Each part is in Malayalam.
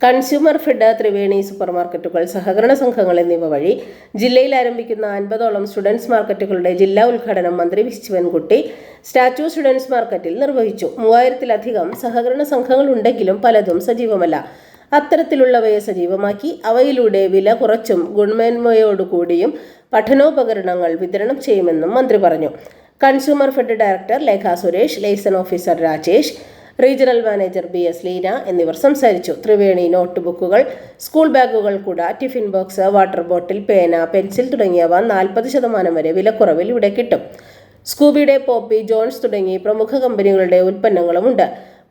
കൺസ്യൂമർ ഫെഡ് ത്രിവേണി സൂപ്പർ മാർക്കറ്റുകൾ സഹകരണ സംഘങ്ങൾ എന്നിവ വഴി ജില്ലയിൽ ആരംഭിക്കുന്ന അൻപതോളം സ്റ്റുഡൻസ് മാർക്കറ്റുകളുടെ ജില്ലാ ഉദ്ഘാടനം മന്ത്രി വി ശിവൻകുട്ടി സ്റ്റാച്യു സ്റ്റുഡൻസ് മാർക്കറ്റിൽ നിർവഹിച്ചു. മൂവായിരത്തിലധികം സഹകരണ സംഘങ്ങൾ ഉണ്ടെങ്കിലും പലതും സജീവമല്ല. അത്തരത്തിലുള്ളവയെ സജീവമാക്കി അവയിലൂടെ വില കുറച്ചും ഗുണമേന്മയോടുകൂടിയും പഠനോപകരണങ്ങൾ വിതരണം ചെയ്യുമെന്നും മന്ത്രി പറഞ്ഞു. Consumer fed director Lekha Suresh liaison officer Rajesh regional manager B S Leena എന്നിവർ സംസാരിച്ചു. ത്രിവേണി നോട്ട് ബുക്കുകൾ സ്കൂൾ ബാഗുകൾ കൂട ടിഫിൻ ബോക്സ് വാട്ടർ ബോട്ടിൽ പേന പെൻസിൽ തുടങ്ങിയവ നാൽപ്പത് ശതമാനം വരെ വിലക്കുറവിൽ ഇവിടെ കിട്ടും. സ്കൂബിയുടെ പോപ്പി ജോൺസ് തുടങ്ങി പ്രമുഖ കമ്പനികളുടെ ഉൽപ്പന്നങ്ങളുമുണ്ട്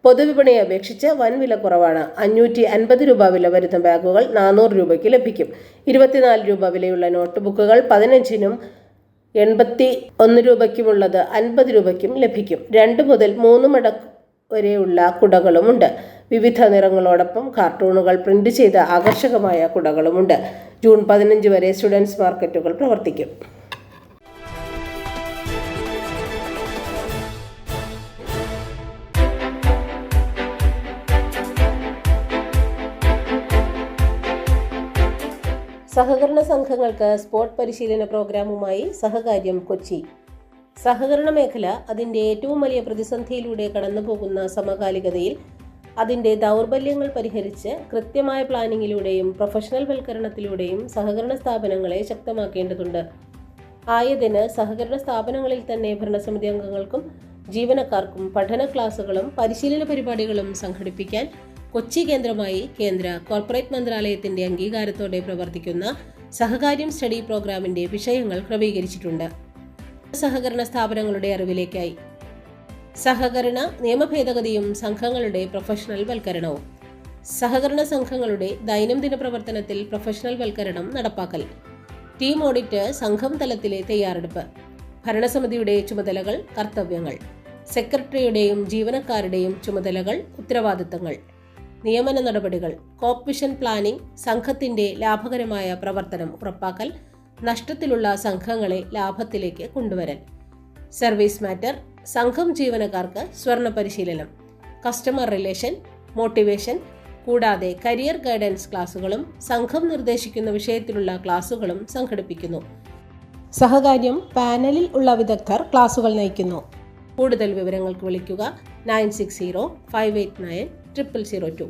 പൊതുവിപണിയെ അപേക്ഷിച്ച് വൻ വില കുറവാണ് അഞ്ഞൂറ്റി അൻപത് രൂപ വില വരുന്ന ബാഗുകൾ നാനൂറ് രൂപയ്ക്ക് ലഭിക്കും. ഇരുപത്തിനാല് രൂപ വിലയുള്ള നോട്ട് ബുക്കുകൾ പതിനഞ്ചിനും എൺപത്തി ഒന്ന് രൂപയ്ക്കുമുള്ളത് അൻപത് രൂപയ്ക്കും ലഭിക്കും. രണ്ട് മുതൽ മൂന്ന് മടക്ക് വരെയുള്ള കുടകളുമുണ്ട്. വിവിധ നിറങ്ങളോടൊപ്പം കാർട്ടൂണുകൾ പ്രിന്റ് ചെയ്ത ആകർഷകമായ കുടകളുമുണ്ട്. ജൂൺ പതിനഞ്ച് വരെ സ്റ്റുഡൻസ് മാർക്കറ്റുകൾ പ്രവർത്തിക്കും. സഹകരണ സംഘങ്ങൾക്ക് സ്പോർട് പരിശീലന പ്രോഗ്രാമുമായി സഹകാര്യം കൊച്ചി. സഹകരണ മേഖല അതിന്റെ ഏറ്റവും വലിയ പ്രതിസന്ധിയിലൂടെ കടന്നുപോകുന്ന സമകാലികതയിൽ അതിന്റെ ദൗർബല്യങ്ങൾ പരിഹരിച്ച് കൃത്യമായ പ്ലാനിങ്ങിലൂടെയും പ്രൊഫഷണൽ വൽക്കരണത്തിലൂടെയും സഹകരണ സ്ഥാപനങ്ങളെ ശക്തമാക്കേണ്ടതുണ്ട്. ആയതിന് സഹകരണ സ്ഥാപനങ്ങളിൽ തന്നെ ഭരണസമിതി അംഗങ്ങൾക്കും ജീവനക്കാർക്കും പഠന ക്ലാസുകളും പരിശീലന പരിപാടികളും സംഘടിപ്പിക്കാൻ കൊച്ചി കേന്ദ്രമായി കേന്ദ്ര കോർപ്പറേറ്റ് മന്ത്രാലയത്തിന്റെ അംഗീകാരത്തോടെ പ്രവർത്തിക്കുന്ന സഹകാര്യം സ്റ്റഡി പ്രോഗ്രാമിന്റെ വിഷയങ്ങൾ ക്രമീകരിച്ചിട്ടുണ്ട്. സഹകരണ സ്ഥാപനങ്ങളുടെ അറിവിലേക്കായി. സഹകരണ നിയമഭേദഗതിയും സംഘങ്ങളുടെ പ്രൊഫഷണൽ വൽക്കരണവും. സഹകരണ സംഘങ്ങളുടെ ദൈനംദിന പ്രവർത്തനത്തിൽ പ്രൊഫഷണൽ വൽക്കരണം നടപ്പാക്കൽ. ടീം ഓഡിറ്റ് സംഘം തലത്തിലെ തയ്യാറെടുപ്പ്. ഭരണസമിതിയുടെ ചുമതലകൾ കർത്തവ്യങ്ങൾ. സെക്രട്ടറിയുടെയും ജീവനക്കാരുടെയും ചുമതലകൾ ഉത്തരവാദിത്തങ്ങൾ. നിയമന നടപടികൾ. കോപ്പിഷൻ പ്ലാനിംഗ് സംഘത്തിന്റെ ലാഭകരമായ പ്രവർത്തനം ഉറപ്പാക്കൽ. നഷ്ടത്തിലുള്ള സംഘങ്ങളെ ലാഭത്തിലേക്ക് കൊണ്ടുവരൽ. സർവീസ് മാറ്റർ സംഘം ജീവനക്കാർക്ക് സ്വർണ പരിശീലനം. കസ്റ്റമർ റിലേഷൻ മോട്ടിവേഷൻ കൂടാതെ കരിയർ ഗൈഡൻസ് ക്ലാസുകളും സംഘം നിർദ്ദേശിക്കുന്ന വിഷയത്തിലുള്ള ക്ലാസുകളും സംഘടിപ്പിക്കുന്നു. സഹകാര്യം പാനലിൽ ഉള്ള വിദഗ്ധർ ക്ലാസുകൾ നയിക്കുന്നു. കൂടുതൽ വിവരങ്ങൾക്ക് വിളിക്കുക nine six zero five eight nine triple zero two.